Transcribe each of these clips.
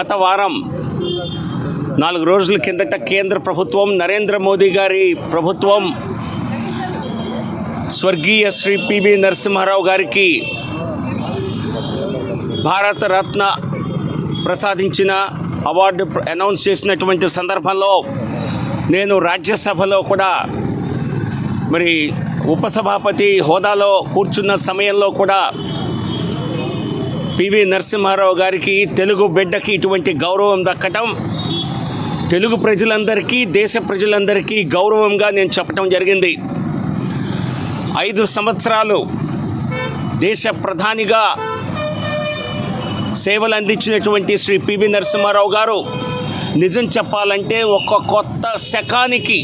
గత వారం నాలుగు రోజుల కిందట కేంద్ర ప్రభుత్వం నరేంద్ర మోదీ గారి ప్రభుత్వం స్వర్గీయ శ్రీ పివి నరసింహారావు గారికి భారత రత్న ప్రసాదించిన అవార్డు అనౌన్స్ చేసినటువంటి సందర్భంలో నేను రాజ్యసభలో కూడా మరి ఉపసభాపతి హోదాలో కూర్చున్న సమయంలో కూడా పివి నరసింహారావు గారికి తెలుగు బిడ్డకి ఇటువంటి గౌరవం దక్కటం తెలుగు ప్రజలందరికీ దేశ ప్రజలందరికీ గౌరవంగా నేను చెప్పటం జరిగింది. ఐదు సంవత్సరాలు దేశ ప్రధానిగా సేవలు అందించినటువంటి శ్రీ పివి నరసింహారావు గారు నిజం చెప్పాలంటే ఒక కొత్త శకానికి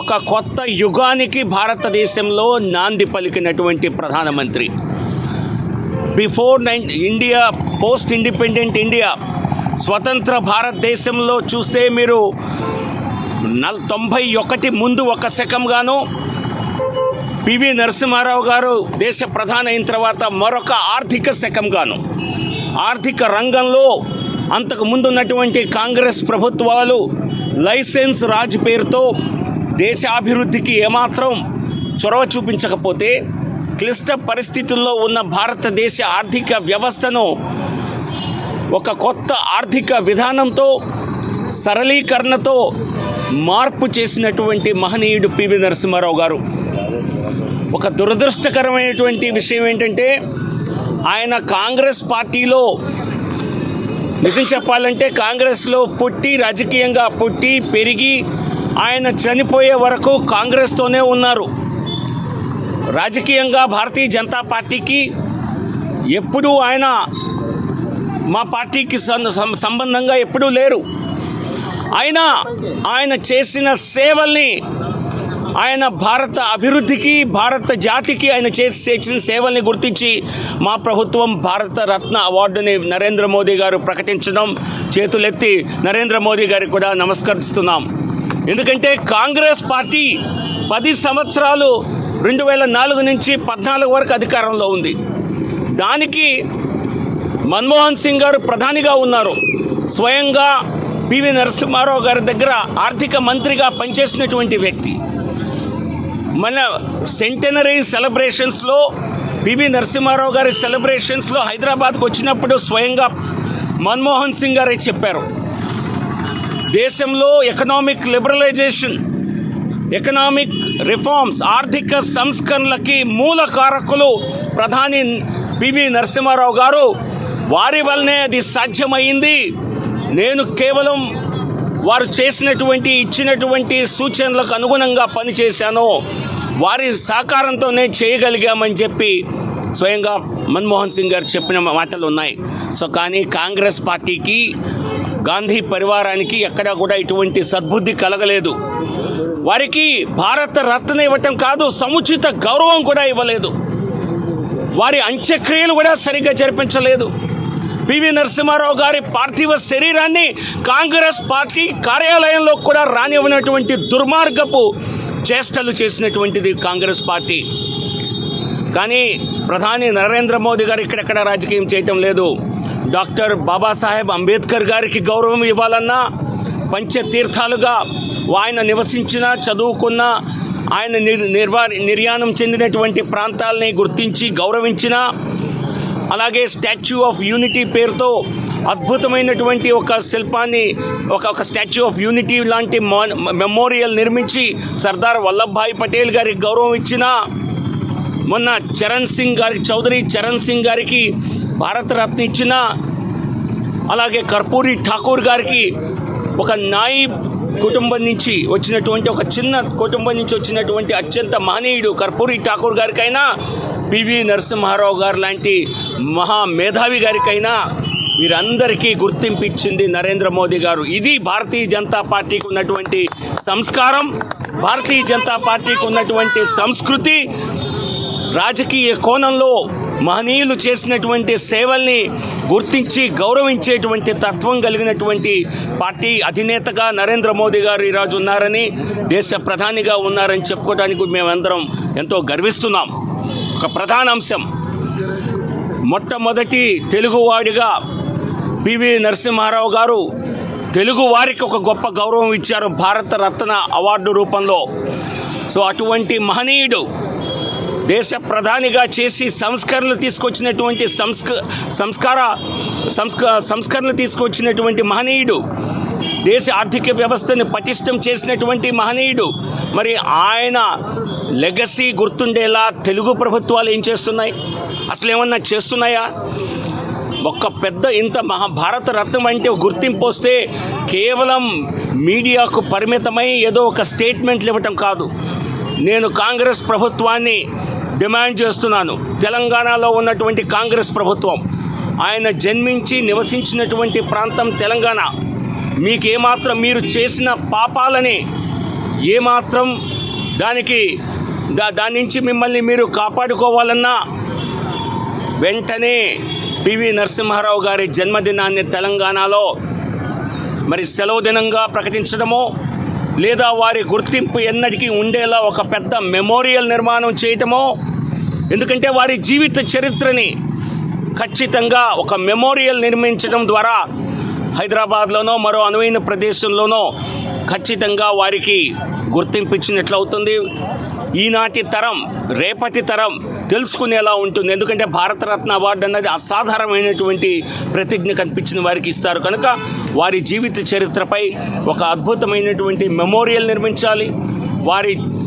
ఒక కొత్త యుగానికి భారతదేశంలో నాంది పలికినటువంటి ప్రధానమంత్రి. Before nine India post independent India స్వతంత్ర భారతదేశంలో చూస్తే మీరు నల్ తొంభై ఒకటి ముందు ఒక శకంగాను పివి నరసింహారావు గారు దేశ ప్రధాన అయిన తర్వాత మరొక ఆర్థిక శకంగాను. ఆర్థిక రంగంలో అంతకు ముందున్నటువంటి కాంగ్రెస్ ప్రభుత్వాలు లైసెన్స్ రాజ్ పేరుతో దేశాభివృద్ధికి ఏమాత్రం చొరవ చూపించకపోతే క్లిష్ట పరిస్థితుల్లో ఉన్న భారతదేశ ఆర్థిక వ్యవస్థను ఒక కొత్త ఆర్థిక విధానంతో సరళీకరణతో మార్పు చేసినటువంటి మహనీయుడు పివి నరసింహారావు గారు. ఒక దురదృష్టకరమైనటువంటి విషయం ఏంటంటే ఆయన కాంగ్రెస్ పార్టీలో నిజం చెప్పాలంటే కాంగ్రెస్లో పుట్టి రాజకీయంగా పుట్టి పెరిగి ఆయన చనిపోయే వరకు కాంగ్రెస్తోనే ఉన్నారు. రాజకీయంగా భారతీయ జనతా పార్టీకి ఎప్పుడూ ఆయన మా పార్టీకి సం- సంబంధంగా ఎప్పుడూ లేరు. అయినా ఆయన చేసిన సేవల్ని ఆయన భారత అభివృద్ధికి భారత జాతికి ఆయన చేసి చేసిన సేవల్ని గుర్తించి మా ప్రభుత్వం భారత రత్న అవార్డుని నరేంద్ర మోదీ గారు ప్రకటించడం చేతులెత్తి నరేంద్ర మోదీ గారికి కూడా నమస్కరిస్తున్నాం. ఎందుకంటే కాంగ్రెస్ పార్టీ పది సంవత్సరాలు రెండు వేల నాలుగు నుంచి పద్నాలుగు వరకు అధికారంలో ఉంది. దానికి మన్మోహన్ సింగ్ గారు ప్రధానిగా ఉన్నారు. స్వయంగా పివి నరసింహారావు గారి దగ్గర ఆర్థిక మంత్రిగా పనిచేసినటువంటి వ్యక్తి. మన సెంటనరీ సెలబ్రేషన్స్లో పివి నరసింహారావు గారి సెలబ్రేషన్స్లో హైదరాబాద్కు వచ్చినప్పుడు స్వయంగా మన్మోహన్ సింగ్ గారే చెప్పారు. దేశంలో ఎకనామిక్ లిబరలైజేషన్ ఎకనామిక్ రిఫార్మ్స్ ఆర్థిక సంస్కరణలకి మూల కారకులు ప్రధాని పివి నరసింహారావు గారు. వారి వల్లనే అది సాధ్యమైంది. నేను కేవలం వారు చేసినటువంటి ఇచ్చినటువంటి సూచనలకు అనుగుణంగా పనిచేశాను. వారి సహకారంతోనే చేయగలిగామని చెప్పి స్వయంగా మన్మోహన్ సింగ్ గారు చెప్పిన మాటలు ఉన్నాయి. సో కానీ కాంగ్రెస్ పార్టీకి గాంధీ పరివారానికి ఎక్కడా కూడా ఇటువంటి సద్బుద్ధి కలగలేదు. వారికి భారత రత్న ఇవ్వటం కాదు సముచిత గౌరవం కూడా ఇవ్వలేదు. వారి అంత్యక్రియలు కూడా సరిగ్గా జరిపించలేదు. పివి నరసింహారావు గారి పార్థివ శరీరాన్ని కాంగ్రెస్ పార్టీ కార్యాలయంలో కూడా రానివ్వనటువంటి దుర్మార్గపు చేష్టలు చేసినటువంటిది కాంగ్రెస్ పార్టీ. కానీ ప్రధాని నరేంద్ర మోదీ గారు ఇక్కడెక్కడ రాజకీయం చేయటం లేదు. డాక్టర్ బాబాసాహెబ్ అంబేద్కర్ గారికి గౌరవం ఇవ్వాలన్నా పంచతీర్థాలుగా ఆయన నివసించిన చదువుకున్న ఆయన నిర్ నిర్వా నిర్యాణం చెందినటువంటి ప్రాంతాలని గుర్తించి గౌరవించిన అలాగే స్టాచ్యూ ఆఫ్ యూనిటీ పేరుతో అద్భుతమైనటువంటి ఒక శిల్పాన్ని ఒక ఒక స్టాచ్యూ ఆఫ్ యూనిటీ లాంటి మెమోరియల్ నిర్మించి సర్దార్ వల్లభాయ్ పటేల్ గారికి గౌరవం ఇచ్చిన మొన్న చరణ్ సింగ్ గారికి చౌదరి చరణ్ సింగ్ గారికి భారతరత్న ఇచ్చిన అలాగే కర్పూరి ఠాకూర్ గారికి ఒక నాయి కుటుంబం నుంచి వచ్చినటువంటి ఒక చిన్న కుటుంబం నుంచి వచ్చినటువంటి అత్యంత మహనీయుడు కర్పూరి ఠాకూర్ గారికైనా పివి నరసింహారావు గారు లాంటి మహా మేధావి గారికైనా వీరందరికీ గుర్తింపు ఇచ్చింది నరేంద్ర మోదీ గారు. ఇది భారతీయ జనతా పార్టీకి ఉన్నటువంటి సంస్కారం భారతీయ జనతా పార్టీకి ఉన్నటువంటి సంస్కృతి రాజకీయ కోణంలో మహనీయులు చేసినటువంటి సేవల్ని గుర్తించి గౌరవించేటువంటి తత్వం కలిగినటువంటి పార్టీ అధినేతగా నరేంద్ర మోదీ గారు ఈరోజు ఉన్నారని దేశ ప్రధానిగా ఉన్నారని చెప్పుకోవడానికి మేమందరం ఎంతో గర్విస్తున్నాం. ఒక ప్రధాన అంశం. మొట్టమొదటి తెలుగువాడిగా పివి నరసింహారావు గారు తెలుగు వారికి ఒక గొప్ప గౌరవం ఇచ్చారు. భారత రత్న అవార్డు రూపంలో. సో అటువంటి మహనీయుడు దేశ ప్రధానిగా చేసి సంస్కరణలు తీసుకొచ్చినటువంటి సంస్క సంస్కార సంస్క సంస్కరణలు తీసుకొచ్చినటువంటి మహనీయుడు దేశ ఆర్థిక వ్యవస్థని పటిష్టం చేసినటువంటి మహనీయుడు మరి ఆయన లెగసీ గుర్తుండేలా తెలుగు ప్రభుత్వాలు ఏం చేస్తున్నాయి? అసలు ఏమన్నా చేస్తున్నాయా? ఒక్క పెద్ద ఇంత మహాభారత రత్నం అంటే గుర్తింపు వస్తే కేవలం మీడియాకు పరిమితమై ఏదో ఒక స్టేట్మెంట్లు ఇవ్వటం కాదు. నేను కాంగ్రెస్ ప్రభుత్వాన్ని డిమాండ్ చేస్తున్నాను. తెలంగాణలో ఉన్నటువంటి కాంగ్రెస్ ప్రభుత్వం ఆయన జన్మించి నివసించినటువంటి ప్రాంతం తెలంగాణ. మీకు ఏమాత్రం మీరు చేసిన పాపాలని ఏమాత్రం దానికి దా దాని నుంచి మిమ్మల్ని మీరు కాపాడుకోవాలన్నా వెంటనే పివి నరసింహారావు గారి జన్మదినాన్ని తెలంగాణలో మరి సెలవు దినంగా ప్రకటించడమో లేదా వారి గుర్తింపు ఎన్నటికీ ఉండేలా ఒక పెద్ద మెమోరియల్ నిర్మాణం చేయటమో ఎందుకంటే వారి జీవిత చరిత్రని ఖచ్చితంగా ఒక మెమోరియల్ నిర్మించడం ద్వారా హైదరాబాద్లోనో మరో అనువైన ప్రదేశంలోనో ఖచ్చితంగా వారికి గుర్తింపించినట్లవుతుంది అవుతుంది. ఈనాటి తరం రేపటి తరం తెలుసుకునేలా ఉంటుంది. ఎందుకంటే భారతరత్న అవార్డు అన్నది అసాధారణమైనటువంటి ప్రతిజ్ఞ కనిపించిన వారికి ఇస్తారు. కనుక వారి జీవిత చరిత్రపై ఒక అద్భుతమైనటువంటి మెమోరియల్ నిర్మించాలి. వారి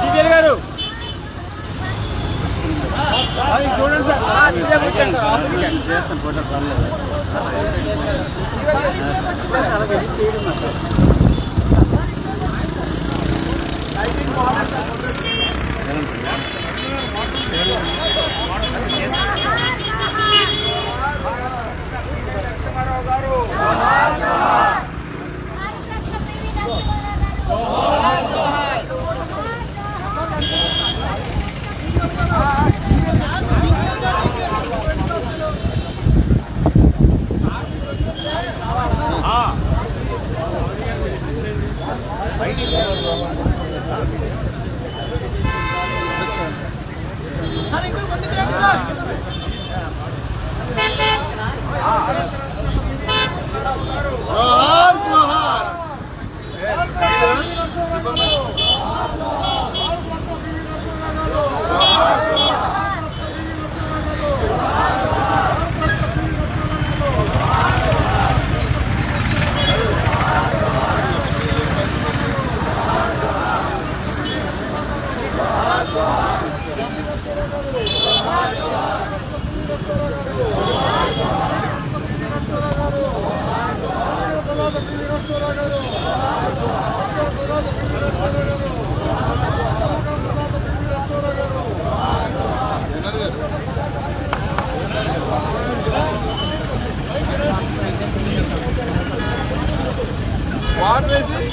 జీవీఎల్ గారు. చూడండి సార్ 하는 걸 원래 వేసి